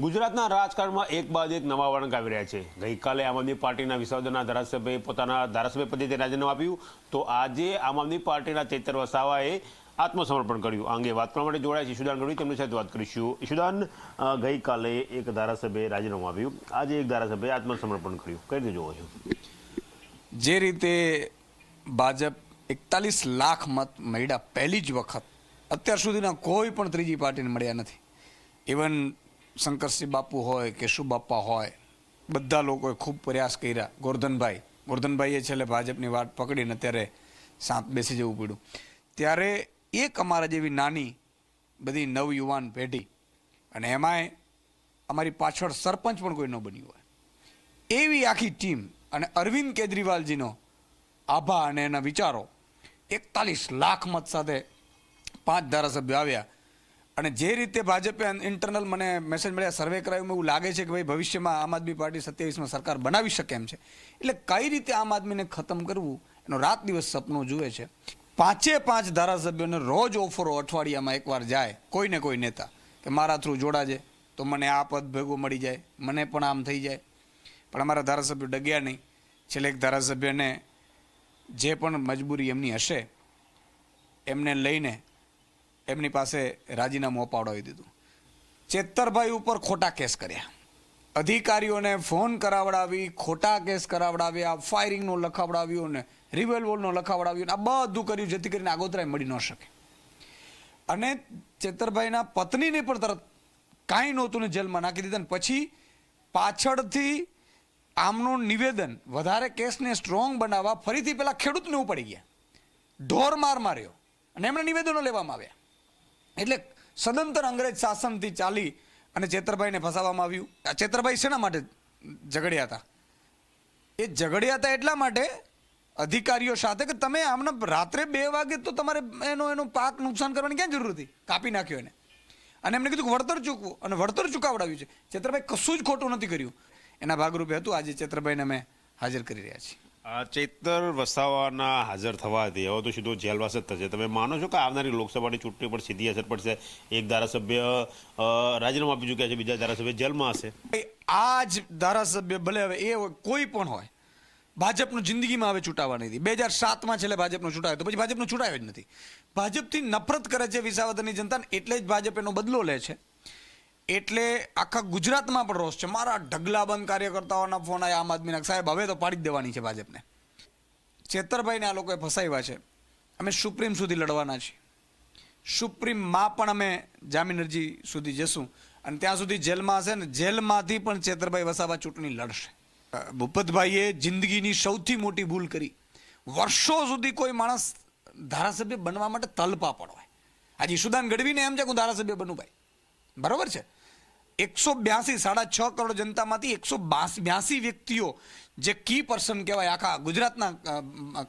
ગુજરાતના રાજકારણમાં એક બાદ એક નવા વળંક આવી રહ્યા છે. ગઈકાલે આમ આદમી પાર્ટીના વિસાવદરના ધારાસભ્યએ પોતાના ધારાસભ્ય પદેથી રાજીનામું આપ્યું. તો આજે આમ આદમી પાર્ટીના ચેતર વસાવાએ આત્મસમર્પણ કર્યું. આ અંગે વાત કરવા માટે જોડાય છે ઈશુદાન ગઢવી. તેમની સાથે વાત કરીશું. ઈશુદાન ગઈકાલે એક ધારાસભ્યએ રાજીનામું આપ્યું. આજે એક ધારાસભ્યએ આત્મસમર્પણ કર્યું. કઈ રીતે જોવો છો? જે રીતે ભાજપ એકતાલીસ લાખ મત મળ્યા પહેલી જ વખત, અત્યાર સુધીના કોઈ પણ ત્રીજી પાર્ટીને મળ્યા નથી. ઇવન શંકરસિંહ બાપુ હોય કેશુ બાપા હોય, બધા લોકોએ ખૂબ પ્રયાસ કર્યા ગોરધનભાઈ. ગોરધનભાઈએ છેલ્લે ભાજપની વાત પકડીને અત્યારે સાત બેસી જવું પડ્યું. ત્યારે એક અમારા જેવી નાની બધી નવયુવાન પેઢી, અને એમાંય અમારી પાછળ સરપંચ પણ કોઈ ન બન્યું હોય. એવી આખી ટીમ અને અરવિંદ કેજરીવાલજીનો આભા અને એના વિચારો એકતાલીસ લાખ મત સાથે પાંચ ધારાસભ્યો આવ્યા. અને જે રીતે ભાજપે ઇન્ટરનલ મને મેસેજ મળ્યા સર્વે કરાવ્યું એવું લાગે છે કે ભાઈ ભવિષ્યમાં આમ આદમી પાર્ટી સત્યાવીસમાં સરકાર બનાવી શકે એમ છે. એટલે કઈ રીતે આમ આદમીને ખતમ કરવું, એનો રાત દિવસ સપનું જુએ છે. પાંચે પાંચ ધારાસભ્યોને રોજ ઓફરો અઠવાડિયામાં એકવાર જાય, કોઈને કોઈ નેતા, કે મારા થ્રુ જોડાજે, તો મને આ પદ ભેગું મળી જાય, મને પણ આમ થઈ જાય. પણ અમારા ધારાસભ્યો ડગ્યા નહીં. છેલ્લે એક ધારાસભ્યને જે પણ મજબૂરી એમની હશે, એમને લઈને એમની પાસે રાજીનામું અપાવડાવી દીધું. ચેતરભાઈ ઉપર ખોટા કેસ કર્યા. અધિકારીઓને ફોન કરાવડાવી, ખોટા કેસ કરાવડાવ્યા ફાયરિંગનો લખાવડાવ્યો ને રિવોલ્વરનો લખાવડાવ્યો આ બધું કર્યું જેથી કરીને આગોતરાય મળી ન શકે. અને ચેતરભાઈના પત્નીને પણ તરત કાંઈ નહોતું ને જેલમાં નાખી દીધા ને પછી પાછળથી આમનું નિવેદન, વધારે કેસને સ્ટ્રોંગ બનાવવા ફરીથી પેલા ખેડૂતને પડી ગયા. ઢોર માર માર્યો અને એમણે નિવેદનો લેવામાં આવ્યા. એટલે સદંતર અંગ્રેજ શાસનથી ચાલી અને ચેતરભાઈને ફસાવવામાં આવ્યું. આ ચેતરભાઈ શેના માટે ઝઘડ્યા હતા? એ ઝઘડ્યા હતા એટલા માટે અધિકારીઓ સાથે કે તમે આમને રાત્રે બે વાગે તો તમારે એનો એનો પાક નુકસાન કરવાની ક્યાં જરૂર હતી? કાપી નાખ્યો એને. અને એમને કીધું વળતર ચૂકવું. અને વળતર ચૂકવડાવ્યું છે. ચેતરભાઈ કશું જ ખોટું નથી કર્યું. એના ભાગરૂપે હતું. આજે ચેતરભાઈને અમે હાજર કરી રહ્યા છીએ. ચૈતર વસાવાના હાજર થવાથી હવે તો સીધો જેલવાસ જ થશે. તમે માનો છો કે આવનારી લોકસભાની ચૂંટણી પર સીધી અસર પડશે? એક ધારાસભ્ય રાજીનામું આપી ચૂક્યા છે, બીજા ધારાસભ્ય જેલમાં હશે. આ જ ધારાસભ્ય ભલે હવે એ કોઈ પણ હોય, ભાજપનું જિંદગીમાં હવે છૂટાવા નથી બે હજાર સાતમાં છેલ્લે ભાજપનો છૂટાયો તો પછી ભાજપનું છૂટાયો જ નથી. ભાજપથી નફરત કરે છે વિસાવદરની જનતાને એટલે જ ભાજપ એનો બદલો લે છે. એટલે આખા ગુજરાતમાં પણ રોષ છે. મારા ઢગલાબંધ કાર્યકર્તાઓના ફોન આવ્યા આમ આદમીના. સાહેબ, હવે તો પાડી જ દેવાની છે ભાજપને. ચેતરભાઈને આ લોકોએ ફસાવ્યા છે. અમે સુપ્રીમ સુધી લડવાના છીએ. સુપ્રીમમાં પણ અમે જામીન અરજી સુધી જશું અને ત્યાં સુધી જેલમાં હશે ને જેલમાંથી પણ ચેતરભાઈ વસાવા ચૂંટણી લડશે. ભૂપતભાઈએ જિંદગીની સૌથી મોટી ભૂલ કરી. વર્ષો સુધી કોઈ માણસ ધારાસભ્ય બનવા માટે તલપા પડવાય. આજે ઈશુદાન ગઢવીને એમ છે કે હું ધારાસભ્ય બનું ભાઈ? બરોબર છે? એકસો બ્યાસી, સાડા છ કરોડ જનતામાંથી એકસો બ્યાસી વ્યક્તિઓ જે કી પર્સન કહેવાય, આખા ગુજરાતના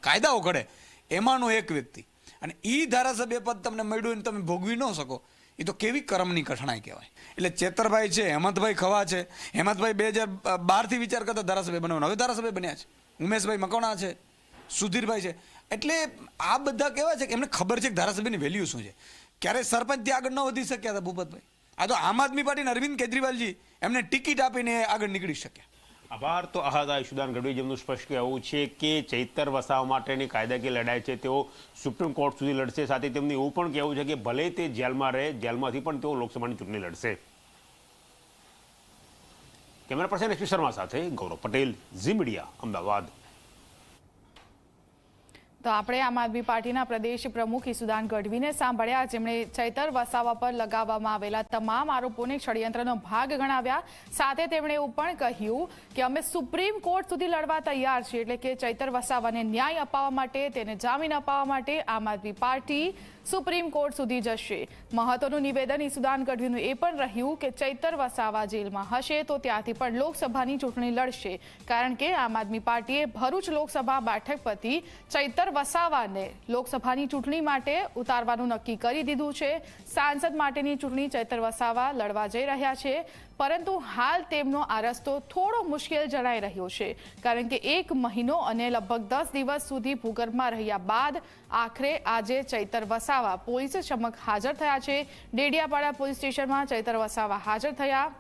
કાયદાઓ ઘડે, એમાંનો એક વ્યક્તિ. અને એ ધારાસભ્ય પદ તમને મળ્યું તમે ભોગવી ન શકો એ તો કેવી કરમની કઠણાઈ કહેવાય. એટલે ચેતરભાઈ છે, હેમંતભાઈ ખવા છે. હેમંતભાઈ બે હજાર બારથી વિચાર કરતા ધારાસભ્ય બનવાનો હવે ધારાસભ્ય બન્યા છે. ઉમેશભાઈ મકવાણા છે, સુધીરભાઈ છે. એટલે આ બધા કેવા છે કે એમને ખબર છે કે ધારાસભ્યની વેલ્યુ શું છે. ક્યારેય સરપંચથી આગળ ન વધી શક્યા હતા ભૂપતભાઈ. આ તો આમ આદમી પાર્ટીના અરવિંદ કેજરીવાલજી એમને ટિકિટ આપીને આગળ નીકળી શક્યા આભાર. તો આહાદ ઈશુદાન ગઢવી જેમનું સ્પષ્ટ કહેવું છે કે ચૈતર વસાવા માટેની કાયદાકીય લડાઈ છે. તેઓ સુપ્રીમ કોર્ટ સુધી લડશે. સાથે તેમનું એવું પણ કહેવું છે કે ભલે તે જેલમાં રહે, જેલમાંથી પણ તેઓ લોકસભાની ચૂંટણી લડશે. કેમેરા પર્સન એસપી શર્મા સાથે ગૌરવ પટેલ, ઝી મીડિયા, અમદાવાદ. તો આપણે આમ આદમી પાર્ટીના પ્રદેશ પ્રમુખ ઈસુદાન ગઢવીને સાંભળ્યા. જેમણે ચૈતર વસાવા પર લગાવવામાં આવેલા તમામ આરોપોને ષડયંત્રનો ભાગ ગણાવ્યા. સાથે તેમણે એવું પણ કહ્યું કે અમે સુપ્રીમ કોર્ટ સુધી લડવા તૈયાર છીએ, એટલે કે ચૈતર વસાવાને ન્યાય અપાવવા માટે, તેને જામીન અપાવવા માટે આમ આદમી પાર્ટી સુપ્રીમ કોર્ટ સુધી જશે. મહત્વનું નિવેદન ઈસુદાન ગઢવીનું એ પણ રહ્યું કે ચૈતર વસાવા જેલમાં હશે તો ત્યાંથી પણ લોકસભાની ચૂંટણી લડશે. કારણ કે આમ આદમી પાર્ટીએ ભરૂચ લોકસભા બેઠક પરથી ચૈતર વસાવાને લોકસભાની ચૂંટણી માટે ઉતારવાનું નક્કી કરી દીધું છે. સાંસદ માટેની ચૂંટણી ચૈતર વસાવા લડવા જઈ રહ્યા છે. પરંતુ હાલ તેમનો આ રસ્તો થોડો મુશ્કેલ જણાઈ રહ્યો છે. કારણ કે એક મહિનો અને લગભગ દસ દિવસ સુધી ભૂગર્ભમાં રહ્યા બાદ આખરે આજે ચૈતર વસાવા પોલીસ સમક્ષ હાજર થયા છે. ડેડિયાપાડા પોલીસ સ્ટેશનમાં ચૈતર વસાવા હાજર થયા.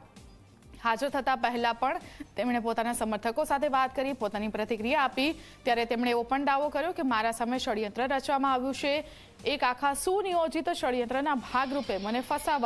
હાજર થતા પહેલા પણ તેમણે પોતાના સમર્થકો સાથે વાત કરી, પોતાની પ્રતિક્રિયા આપી. ત્યારે તેમણે એવો પણ દાવો કર્યો કે મારા સામે ષડયંત્ર રચવામાં આવ્યું છે. એક આખા સુનિયોજિત ષડયંત્રના ભાગરૂપે મને ફસાવવા